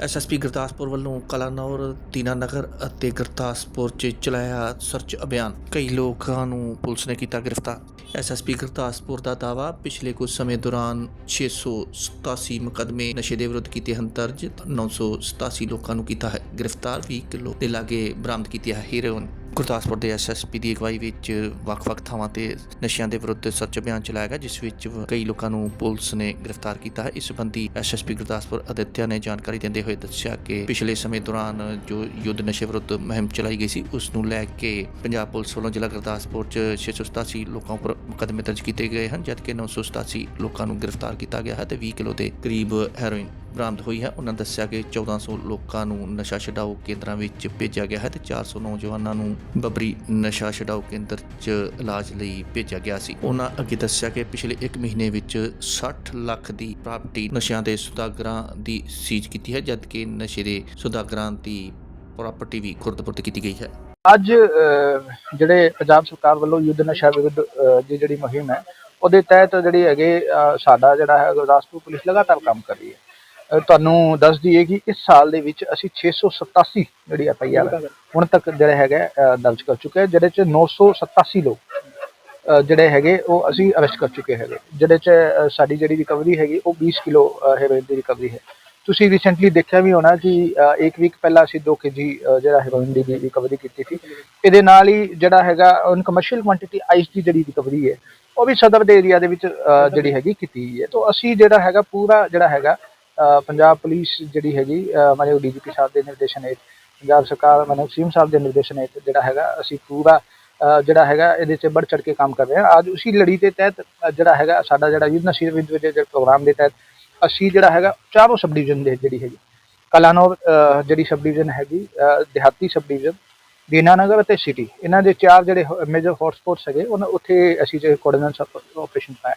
SSP Gurdaspur ਵੱਲੋਂ ਕਲਾਨੌਰ, ਦੀਨਾਨਗਰ ਅਤੇ ਗੁਰਦਾਸਪੁਰ 'ਚ ਚਲਾਇਆ ਸਰਚ ਅਭਿਆਨ। ਕਈ ਲੋਕਾਂ ਨੂੰ ਪੁਲਿਸ ਨੇ ਕੀਤਾ ਗ੍ਰਿਫਤਾਰ। ਐਸਐਸਪੀ ਗੁਰਦਾਸਪੁਰ ਦਾ ਦਾਵਾ ਪਿਛਲੇ ਕੁਝ ਸਮੇਂ ਦੌਰਾਨ 687 ਮੁਕਦਮੇ ਨਸ਼ੇ ਦੇ ਵਿਰੁੱਧ ਕੀਤੇ ਹਨ, ਦਰਜ 987 ਲੋਕਾਂ ਨੂੰ ਕੀਤਾ ਹੈ। ਗ੍ਰਿਫਤਾਰ 20 ਕਿਲੋ ਦੇ ਲਾਗੇ ਬਰਾਮਦ ਕੀਤੀ ਹੈ ਹੀਰੋਇਨ। ਗੁਰਦਾਸਪੁਰ ਦੇ ਐਸਐਸਪੀ ਦੀ ਅਗਵਾਈ ਵਿੱਚ ਵੱਖ-ਵੱਖ ਥਾਵਾਂ ਤੇ ਨਸ਼ਿਆਂ ਦੇ ਵਿਰੁੱਧ ਸਰਚ ਅਭਿਆਨ ਚਲਾਇਆ ਗਿਆ, ਜਿਸ ਵਿੱਚ ਕਈ ਲੋਕਾਂ ਨੂੰ ਪੁਲਿਸ ਨੇ ਗ੍ਰਿਫਤਾਰ ਕੀਤਾ ਹੈ। ਇਸ ਸੰਬੰਧੀ ਐਸਐਸਪੀ ਗੁਰਦਾਸਪੁਰ ਅਦਿੱਤਿਆ ਨੇ ਜਾਣਕਾਰੀ ਦਿੰਦੇ ਹੋਏ ਦੱਸਿਆ ਕਿ ਪਿਛਲੇ ਸਮੇਂ ਦੌਰਾਨ ਜੋ ਯੁੱਧ ਨਸ਼ੇ ਵਿਰੁੱਧ ਮੁਹਿੰਮ ਚਲਾਈ ਗਈ ਸੀ, ਉਸ ਨੂੰ ਲੈ ਕੇ ਪੰਜਾਬ ਪੁਲਿਸ ਵੱਲੋਂ ਜ਼ਿਲ੍ਹਾ ਗੁਰਦਾਸਪੁਰ 'ਚ 687 ਲੋਕਾਂ ਉੱਪਰ ਮੁਕੱਦਮੇ ਦਰਜ ਕੀਤੇ ਗਏ ਹਨ, ਜਦਕਿ 987 ਲੋਕਾਂ ਨੂੰ ਗ੍ਰਿਫਤਾਰ ਕੀਤਾ ਗਿਆ ਹੈ ਤੇ 20 ਕਿਲੋ ਦੇ ਕਰੀਬ ਹੈਰੋਇਨ ਬਰਾਮਦ ਹੋਈ ਹੈ। ਉਹਨਾਂ ਦੱਸਿਆ ਕਿ 1400 ਲੋਕਾਂ ਨੂੰ ਨਸ਼ਾ ਛਡਾਊ ਕੇਂਦਰਾਂ ਵਿੱਚ ਭੇਜਿਆ ਗਿਆ ਹੈ ਤੇ 400 ਨੌਜਵਾਨਾਂ ਨੂੰ ਬਬਰੀ ਨਸ਼ਾ ਛਡਾਊ ਕੇਂਦਰ 'ਚ ਇਲਾਜ ਲਈ ਭੇਜਿਆ ਗਿਆ ਸੀ। ਉਹਨਾਂ ਅੱਗੇ ਦੱਸਿਆ ਕਿ ਪਿਛਲੇ 1 ਮਹੀਨੇ ਵਿੱਚ 60 ਲੱਖ ਦੀ ਪ੍ਰਾਪਰਟੀ ਨਸ਼ਿਆਂ ਦੇ ਸੁਦਾਗਰਾਂ ਦੀ ਸੀਜ਼ ਕੀਤੀ ਹੈ, ਜਦਕਿ ਨਸ਼ੇ ਦੇ ਸੁਦਾਗਰਾਂ ਦੀ ਪ੍ਰਾਪਰਟੀ ਵੀ ਖੁਰਦਪੁਰਦ ਕੀਤੀ ਗਈ ਹੈ। ਅੱਜ ਜਿਹੜੇ ਪੰਜਾਬ ਸਰਕਾਰ ਵੱਲੋਂ ਯੁੱਧ ਨਸ਼ਾ ਵਿਰੁੱਧ ਦੀ ਜਿਹੜੀ ਮੁਹਿੰਮ ਹੈ, ਉਹਦੇ ਤਹਿਤ ਜਿਹੜੀ ਹੈਗੇ ਸਾਡਾ ਜਿਹੜਾ ਹੈ ਗੁਰਦਾਸਪੁਰ ਪੁਲਿਸ ਲਗਾਤਾਰ ਕੰਮ ਕਰ ਰਹੀ ਹੈ। ਤੁਹਾਨੂੰ ਦੱਸ ਦਈਏ ਕਿ ਇਸ ਸਾਲ ਦੇ ਵਿੱਚ ਅਸੀਂ 687 ਜਿਹੜੀ ਐਫ ਆਈ ਆਰ ਹੁਣ ਤੱਕ ਜਿਹੜੇ ਹੈਗਾ ਦਰਜ ਕਰ ਚੁੱਕੇ ਹਾਂ, ਜਿਹਦੇ ਚ 987 ਲੋਕ ਜਿਹੜੇ ਹੈਗੇ, ਉਹ ਅਸੀਂ ਅਰੈਸਟ ਕਰ ਚੁੱਕੇ ਹੈਗੇ। ਜਿਹਦੇ ਚ ਸਾਡੀ ਜਿਹੜੀ ਰਿਕਵਰੀ ਹੈਗੀ, ਉਹ 20 ਕਿਲੋ ਹੈਰੋਇਨ ਦੀ ਰਿਕਵਰੀ ਹੈ। ਤੁਸੀਂ ਰੀਸੈਂਟਲੀ ਦੇਖਿਆ ਵੀ ਹੋਣਾ ਕਿ ਇੱਕ ਵੀਕ ਪਹਿਲਾਂ ਅਸੀਂ 2 ਕੇਜੀ ਜਿਹੜਾ ਹੈਰੋਇਨ ਦੀ ਰਿਕਵਰੀ ਕੀਤੀ ਸੀ। ਇਹਦੇ ਨਾਲ ਹੀ ਜਿਹੜਾ ਹੈਗਾ ਔਨ ਕਮਰਸ਼ੀਅਲ ਕੁਆਂਟੀਟੀ ਆਈਸ ਦੀ ਜਿਹੜੀ ਰਿਕਵਰੀ ਹੈ, ਉਹ ਵੀ ਸਦਰ ਦੇ ਏਰੀਆ ਦੇ ਵਿੱਚ ਜਿਹੜੀ ਹੈਗੀ ਕੀਤੀ ਗਈ ਹੈ। ਤੋਂ ਅਸੀਂ ਜਿਹੜਾ ਹੈਗਾ, ਪੂਰਾ ਜਿਹੜਾ ਹੈਗਾ ਪੰਜਾਬ ਪੁਲਿਸ ਜਿਹੜੀ ਹੈਗੀ ਅਹ, ਮਾਨਯੋਗ ਡੀਜੀਪੀ ਸਾਹਿਬ ਦੇ ਨਿਰਦੇਸ਼ਨ ਹੇਠ ਪੰਜਾਬ ਸਰਕਾਰ ਮਾਨਯੋਗ ਸੀਐਮ ਸਾਹਿਬ ਦੇ ਨਿਰਦੇਸ਼ਨ ਹੇਠ ਜਿਹੜਾ ਹੈਗਾ ਅਸੀਂ ਪੂਰਾ ਜਿਹੜਾ ਹੈਗਾ ਇਹਦੇ 'ਚ ਵੱਧ ਚੜ ਕੇ ਕੰਮ ਕਰ ਰਹੇ ਹਾਂ। ਅੱਜ ਉਸੇ ਲੜੀ ਦੇ ਤਹਿਤ ਜਿਹੜਾ ਹੈਗਾ ਸਾਡਾ ਜਿਹੜਾ ਯੁੱਧ ਨਸ਼ੇ ਵਿਰੁੱਧ ਦੇ ਪ੍ਰੋਗਰਾਮ ਦੇ ਤਹਿਤ ਅਸੀਂ ਜਿਹੜਾ ਹੈਗਾ ਚਾਰੋਂ ਸਬ ਡਿਵੀਜ਼ਨ ਦੇ ਜਿਹੜੀ ਹੈਗੀ ਕਲਾਨੌਰ ਜਿਹੜੀ ਸਬ ਡਿਵੀਜ਼ਨ ਹੈਗੀ ਦਿਹਾਤੀ ਸਬ ਡਿਵੀਜ਼ਨ ਦੀਨਾਨਗਰ ਅਤੇ ਸਿਟੀ ਇਹਨਾਂ ਦੇ ਚਾਰ ਜਿਹੜੇ ਮੇਜਰ ਹੌਟਸਪੌਟਸ ਹੈਗੇ ਉਹਨਾਂ ਉੱਥੇ ਅਸੀਂ ਜਿਹੜੇ ਕੋਆਰਡੀਨੇਸ਼ਨ ਆਪਰੇਸ਼ਨ ਪਾਇਆ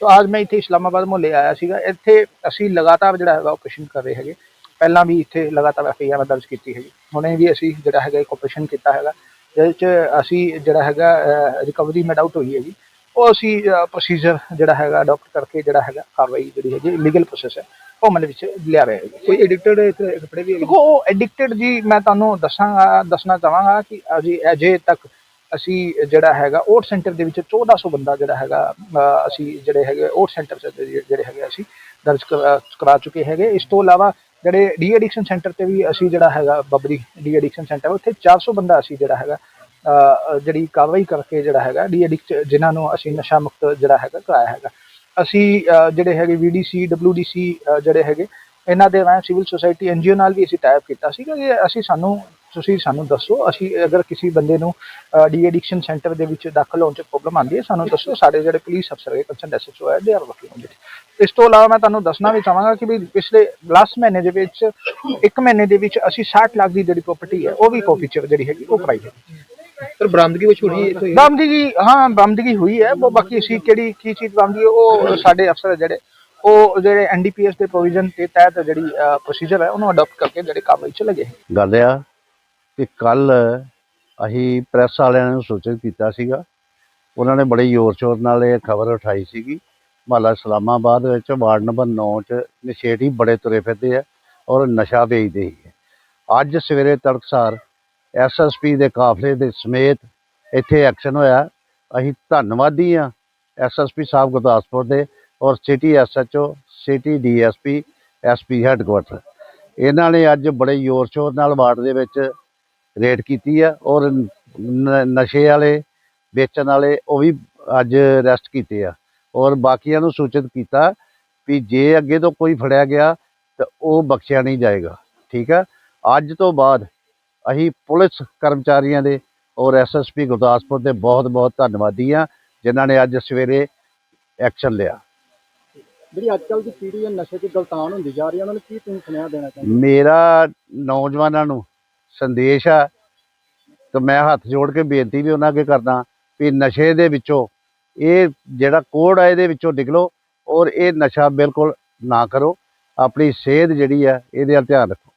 ਤਾਂ ਅੱਜ ਮੈਂ ਇੱਥੇ ਇਸਲਾਮਾਬਾਦ ਮੁਹੱਲੇ ਆਇਆ ਸੀਗਾ। ਇੱਥੇ ਅਸੀਂ ਲਗਾਤਾਰ ਜਿਹੜਾ ਹੈਗਾ ਆਪਰੇਸ਼ਨ ਕਰ ਰਹੇ ਹੈਗੇ। ਪਹਿਲਾਂ ਵੀ ਇੱਥੇ ਲਗਾਤਾਰ ਐਫਆਈਆਰ ਦਰਜ ਕੀਤੀ ਹੈਗੀ। ਹੁਣੇ ਵੀ ਅਸੀਂ ਜਿਹੜਾ ਹੈਗਾ ਇੱਕ ਆਪਰੇਸ਼ਨ ਕੀਤਾ ਹੈਗਾ ਜਿਹਦੇ ਚ ਅਸੀਂ ਜਿਹੜਾ ਹੈਗਾ ਰਿਕਵਰੀ ਮੇਡ ਆਊਟ ਹੋਈ ਹੈਗੀ। ਉਹ ਅਸੀਂ ਪ੍ਰੋਸੀਜਰ ਜਿਹੜਾ ਹੈਗਾ ਅਡਾਪਟ ਕਰਕੇ ਜਿਹੜਾ ਹੈਗਾ ਕਾਰਵਾਈ ਜਿਹੜੀ ਹੈਗੀ ਲੀਗਲ ਪ੍ਰੋਸੈਸ ਹੈ ਉਹ ਮਨ ਵਿੱਚ ਲਿਆ ਰਹੇ ਹੈਗੇ। ਕੋਈ ਐਡਿਕਟਡ ਕੱਪੜੇ ਵੀ? ਦੇਖੋ ਉਹ ਐਡਿਕਟਡ ਜੀ ਮੈਂ ਤੁਹਾਨੂੰ ਦੱਸਾਂਗਾ ਦੱਸਣਾ ਚਾਹਾਂਗਾ ਕਿ ਅਜੇ ਅਜੇ ਤੱਕ ਅਸੀਂ ਜਿਹੜਾ ਹੈਗਾ, ਓਟ ਸੈਂਟਰ ਦੇ ਵਿੱਚ 1400 ਬੰਦਾ ਜਿਹੜਾ ਹੈਗਾ ਅਸੀਂ ਜਿਹੜੇ ਹੈਗੇ, ਓਟ ਸੈਂਟਰ ਜਿਹੜੇ ਹੈਗੇ ਅਸੀਂ ਦਰਜ ਕਰਾ ਕਰਾ ਚੁੱਕੇ ਹੈਗੇ। ਇਸ ਤੋਂ ਇਲਾਵਾ ਜਿਹੜੇ ਡੀ ਐਡਿਕਸ਼ਨ ਸੈਂਟਰ ਤੇ ਵੀ ਅਸੀਂ ਜਿਹੜਾ ਹੈਗਾ, ਬਬਰੀ ਡੀ ਐਡਿਕਸ਼ਨ ਸੈਂਟਰ, ਉੱਥੇ 400 ਬੰਦਾ ਅਸੀਂ ਜਿਹੜਾ ਹੈਗਾ ਜਿਹੜੀ ਕਾਰਵਾਈ ਕਰਕੇ ਜਿਹੜਾ ਹੈਗਾ, ਡੀ ਐਡਿਕਟ ਜਿਨ੍ਹਾਂ ਨੂੰ ਅਸੀਂ ਨਸ਼ਾ ਮੁਕਤ ਜਿਹੜਾ ਹੈਗਾ ਕਰਾਇਆ ਹੈਗਾ। ਅਸੀਂ ਜਿਹੜੇ ਹੈਗੇ ਵੀਡੀਸੀ ਡਬਲਯੂਡੀਸੀ ਜਿਹੜੇ ਹੈਗੇ, ਇਹਨਾਂ ਦੇ ਨਾਲ ਸਿਵਲ ਸੁਸਾਇਟੀ ਐਨਜੀਓ ਨਾਲ ਵੀ ਅਸੀਂ ਟਾਈਪ ਕੀਤਾ ਸੀਗਾ ਕਿ ਅਸੀਂ ਸਾਨੂੰ ਤੁਸੀਂ ਸਾਨੂੰ ਦੱਸੋ ਅਸੀਂ ਅਗਰ ਕਿਸੇ ਬੰਦੇ ਨੂੰ ਡੀ ਐਡਿਕਸ਼ਨ ਸੈਂਟਰ ਦੇ ਵਿੱਚ ਦਾਖਲ ਹੋਣ 'ਚ ਪ੍ਰੋਬਲਮ ਆਉਂਦੀ ਹੈ ਸਾਨੂੰ ਦੱਸੋ ਸਾਡੇ ਜਿਹੜੇ ਪੁਲਿਸ ਅਫਸਰ ਹੈ ਕੰਸਰਨ ਐਸਐਚਓ ਹੈ they are working on it ਇਸ ਤੋਂ ਇਲਾਵਾ ਮੈਂ ਤੁਹਾਨੂੰ ਦੱਸਣਾ ਵੀ ਚਾਹਾਂਗਾ ਕਿ ਵੀ ਪਿਛਲੇ ਲਾਸਟ ਮਹੀਨੇ ਦੇ ਵਿੱਚ ਇੱਕ ਮਹੀਨੇ ਦੇ ਵਿੱਚ ਅਸੀਂ 60 ਲੱਖ ਦੀ ਜਿਹੜੀ ਪ੍ਰਾਪਰਟੀ ਹੈ ਉਹ ਵੀ ਕਾਪੀ ਚ ਜਿਹੜੀ ਹੈਗੀ ਉਹ ਕਰਾਈ ਹੈ। ਸਰ ਬਰਾਮਦਗੀ ਵਿੱਚ ਹੋਣੀ ਹੈ? ਬਰਾਮਦਗੀ ਹਾਂ ਬਰਾਮਦਗੀ ਹੋਈ ਹੈ ਉਹ ਬਾਕੀ ਅਸੀਂ ਕਿਹੜੀ ਕੀ ਚੀਜ਼ ਬਰਾਮਦਗੀ ਹੈ, ਉਹ ਸਾਡੇ ਅਫਸਰ ਜਿਹੜੇ ਉਹ ਜਿਹੜੇ ਐਨਡੀਪੀਐਸ ਦੇ ਪ੍ਰੋਵੀਜ਼ਨ ਦੇ ਤਹਿਤ ਜਿਹੜੀ ਪ੍ਰੋਸੀਜਰ ਹੈ ਉਹਨੂੰ ਅਡਾਪਟ ਕਰਕੇ ਜਿਹੜੇ ਕਾਰਵਾਈ ਚ ਲੱਗੇ ਗੱਲ ਆ ਕਿ ਕੱਲ ਅਸੀਂ ਪ੍ਰੈਸ ਵਾਲਿਆਂ ਨੂੰ ਸੂਚਿਤ ਕੀਤਾ ਸੀਗਾ। ਉਹਨਾਂ ਨੇ ਬੜੇ ਜ਼ੋਰ ਸ਼ੋਰ ਨਾਲ ਇਹ ਖਬਰ ਉਠਾਈ ਸੀਗੀ। ਮਹੱਲਾ ਇਸਲਾਮਾਬਾਦ ਵਿੱਚ ਵਾਰਡ ਨੰਬਰ 9 ਚ ਨਸ਼ੇੜੀ ਬੜੇ ਤੁਰੇ ਫਿਰਦੇ ਆ ਔਰ ਨਸ਼ਾ ਵੇਚਦੇ ਹੀ ਅੱਜ ਸਵੇਰੇ ਤੜਕਸਾਰ ਐਸਐਸਪੀ ਦੇ ਕਾਫਲੇ ਦੇ ਸਮੇਤ ਇੱਥੇ ਐਕਸ਼ਨ ਹੋਇਆ। ਅਸੀਂ ਧੰਨਵਾਦੀ ਆ ਐਸਐਸਪੀ ਸਾਹਿਬ ਗੁਰਦਾਸਪੁਰ ਦੇ ਔਰ city SHO city DSP SP headquarter. ਇਹਨਾਂ ਨੇ ਅੱਜ ਬੜੇ ਜ਼ੋਰ ਸ਼ੋਰ ਨਾਲ ਵਾਰਡ ਦੇ ਵਿੱਚ ਰੇਡ ਕੀਤੀ ਆ ਔਰ ਨਸ਼ੇ ਵਾਲੇ ਵੇਚਣ ਵਾਲੇ ਉਹ ਵੀ ਅੱਜ ਅਰੈਸਟ ਕੀਤੇ ਆ। ਔਰ ਬਾਕੀਆਂ ਨੂੰ ਸੂਚਿਤ ਕੀਤਾ ਵੀ ਜੇ ਅੱਗੇ ਤੋਂ ਕੋਈ ਫੜਿਆ ਗਿਆ ਤਾਂ ਉਹ ਬਖਸ਼ਿਆ ਨਹੀਂ ਜਾਏਗਾ ਠੀਕ ਆ? ਅੱਜ ਤੋਂ ਬਾਅਦ ਅਸੀਂ ਪੁਲਿਸ ਕਰਮਚਾਰੀਆਂ ਦੇ ਔਰ ਐਸਐਸਪੀ ਗੁਰਦਾਸਪੁਰ ਦੇ ਬਹੁਤ ਬਹੁਤ ਧੰਨਵਾਦੀ ਆ ਜਿਨ੍ਹਾਂ ਨੇ ਅੱਜ ਸਵੇਰੇ ਐਕਸ਼ਨ ਲਿਆ। ਜਿਹੜੀ ਅੱਜ ਕੱਲ੍ਹ ਦੀ ਪੀੜ੍ਹੀ ਹੈ ਨਸ਼ੇ 'ਚ ਗਲਤਾਨ ਹੁੰਦੀ ਜਾ ਰਹੀ ਹੈ ਉਹਨਾਂ ਨੂੰ ਕੀ ਤੁਸੀਂ ਸੁਨੇਹਾ ਦੇਣਾ ਚਾਹੁੰਦੇ ਮੇਰਾ ਨੌਜਵਾਨਾਂ ਨੂੰ ਸੰਦੇਸ਼ ਆ ਤੇ ਮੈਂ ਹੱਥ ਜੋੜ ਕੇ ਬੇਨਤੀ ਵੀ ਉਹਨਾਂ ਅੱਗੇ ਕਰਦਾ ਵੀ ਨਸ਼ੇ ਦੇ ਵਿੱਚੋਂ ਇਹ ਜਿਹੜਾ ਕੋੜ ਆ, ਇਹਦੇ ਵਿੱਚੋਂ ਨਿਕਲੋ ਔਰ ਇਹ ਨਸ਼ਾ ਬਿਲਕੁਲ ਨਾ ਕਰੋ। ਆਪਣੀ ਸਿਹਤ ਜਿਹੜੀ ਆ, ਇਹਦੇ ਵੱਲ ਧਿਆਨ ਰੱਖੋ।